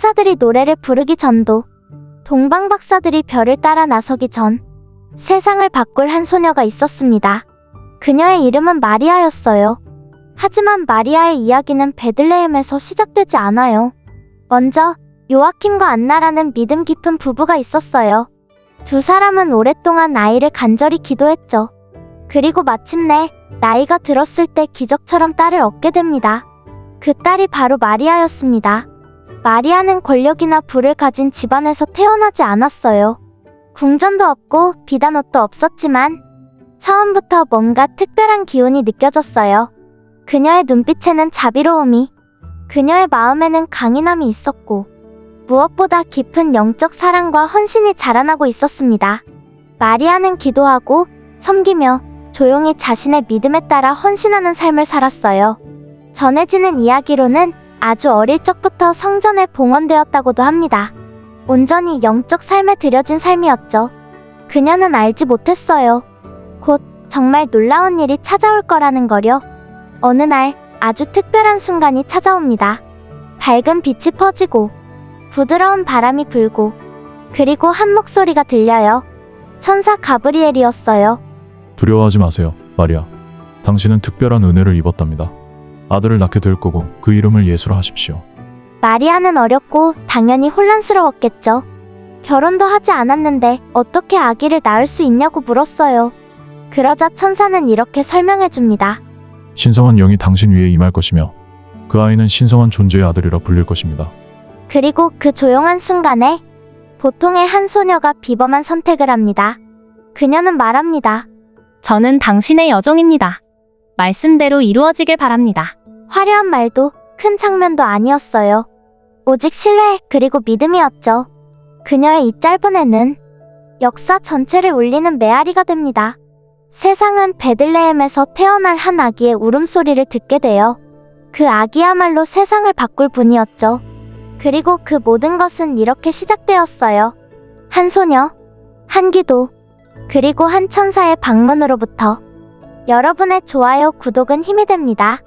천사들이 노래를 부르기 전도 동방 박사들이 별을 따라 나서기 전 세상을 바꿀 한 소녀가 있었습니다. 그녀의 이름은 마리아였어요. 하지만 마리아의 이야기는 베들레헴에서 시작되지 않아요. 먼저 요아킴과 안나라는 믿음 깊은 부부가 있었어요. 두 사람은 오랫동안 아이를 간절히 기도했죠. 그리고 마침내 나이가 들었을 때 기적처럼 딸을 얻게 됩니다. 그 딸이 바로 마리아였습니다. 마리아는 권력이나 부를 가진 집안에서 태어나지 않았어요. 궁전도 없고 비단 옷도 없었지만 처음부터 뭔가 특별한 기운이 느껴졌어요. 그녀의 눈빛에는 자비로움이, 그녀의 마음에는 강인함이 있었고, 무엇보다 깊은 영적 사랑과 헌신이 자라나고 있었습니다. 마리아는 기도하고 섬기며 조용히 자신의 믿음에 따라 헌신하는 삶을 살았어요. 전해지는 이야기로는 아주 어릴 적부터 성전에 봉헌되었다고도 합니다. 온전히 영적 삶에 들여진 삶이었죠. 그녀는 알지 못했어요. 곧 정말 놀라운 일이 찾아올 거라는 거려. 어느 날 아주 특별한 순간이 찾아옵니다. 밝은 빛이 퍼지고 부드러운 바람이 불고 그리고 한 목소리가 들려요. 천사 가브리엘이었어요. 두려워하지 마세요, 마리아. 당신은 특별한 은혜를 입었답니다. 아들을 낳게 될 거고 그 이름을 예수로 하십시오. 마리아는 어렸고 당연히 혼란스러웠겠죠. 결혼도 하지 않았는데 어떻게 아기를 낳을 수 있냐고 물었어요. 그러자 천사는 이렇게 설명해 줍니다. 신성한 영이 당신 위에 임할 것이며 그 아이는 신성한 존재의 아들이라 불릴 것입니다. 그리고 그 조용한 순간에 보통의 한 소녀가 비범한 선택을 합니다. 그녀는 말합니다. 저는 당신의 여종입니다. 말씀대로 이루어지길 바랍니다. 화려한 말도 큰 장면도 아니었어요. 오직 신뢰 그리고 믿음이었죠. 그녀의 이 짧은 애는 역사 전체를 울리는 메아리가 됩니다. 세상은 베들레헴에서 태어날 한 아기의 울음소리를 듣게 돼요. 그 아기야말로 세상을 바꿀 분이었죠. 그리고 그 모든 것은 이렇게 시작되었어요. 한 소녀, 한 기도, 그리고 한 천사의 방문으로부터 여러분의 좋아요, 구독은 힘이 됩니다.